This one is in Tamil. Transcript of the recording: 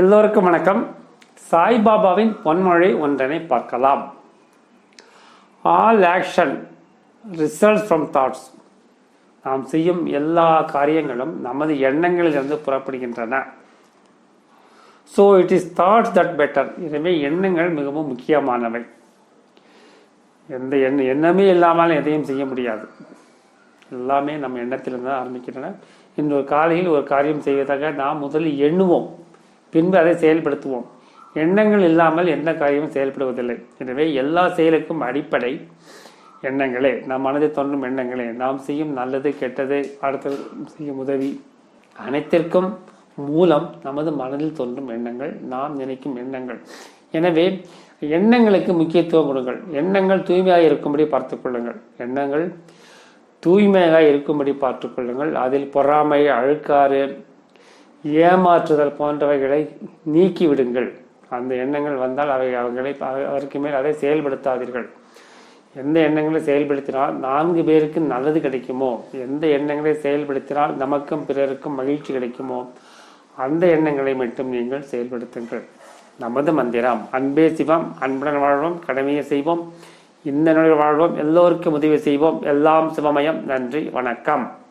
எல்லோருக்கும் வணக்கம். சாய்பாபாவின் பொன்மொழி ஒன்றனை பார்க்கலாம். All action result from thoughts நாம் செய்யும் எல்லா காரியங்களும் நமது எண்ணங்களிலிருந்து புறப்படுகின்றன. So it is thoughts that better எனவே எண்ணங்கள் மிகவும் முக்கியமானவை. எந்த எண்ண எண்ணமே இல்லாமல் எதையும் செய்ய முடியாது. எல்லாமே நம்ம எண்ணத்திலிருந்து தான் ஆரம்பிக்கின்றன. இன்னொரு காலையில் ஒரு காரியம் செய்வதாக நாம் முதலில் எண்ணுவோம். பின்பு அதை செயல்படுத்துவோம். எண்ணங்கள் இல்லாமல் எந்த காரியமும் செயல்படுவதில்லை. எனவே எல்லா செயலுக்கும் அடிப்படை எண்ணங்களே. நம் மனதில் தோன்றும் எண்ணங்களே. நாம் செய்யும் நல்லது கெட்டது அடுத்தது செய்யும் உதவி அனைத்திற்கும் மூலம் நமது மனதில் தோன்றும் எண்ணங்கள். நாம் நினைக்கும் எண்ணங்கள். எனவே எண்ணங்களுக்கு முக்கியத்துவம் கொடுங்கள். எண்ணங்கள் தூய்மையாக இருக்கும்படி பார்த்துக்கொள்ளுங்கள் எண்ணங்கள் தூய்மையாக இருக்கும்படி பார்த்துக்கொள்ளுங்கள் அதில் பொறாமை அழுக்காறு ஏமாற்றுதல் போன்றவைகளை நீக்கிவிடுங்கள். அந்த எண்ணங்கள் வந்தால் அவை அவர்களை அதற்கு மேல் அதை செயல்படுத்தாதீர்கள். எந்த எண்ணங்களை செயல்படுத்தினால் நான்கு பேருக்கு நல்லது கிடைக்குமோ? எந்த எண்ணங்களை செயல்படுத்தினால் நமக்கும் பிறருக்கும் மகிழ்ச்சி கிடைக்குமோ? அந்த எண்ணங்களை மட்டும் நீங்கள் செயல்படுத்துங்கள். நமது மந்திரம் அன்பே சிவம் அன்புடன் வாழ்வோம் கடமையை செய்வோம் இந்த நிலையில் வாழ்வோம் எல்லோருக்கும் உதவி செய்வோம். எல்லாம் சிவமயம். நன்றி வணக்கம்.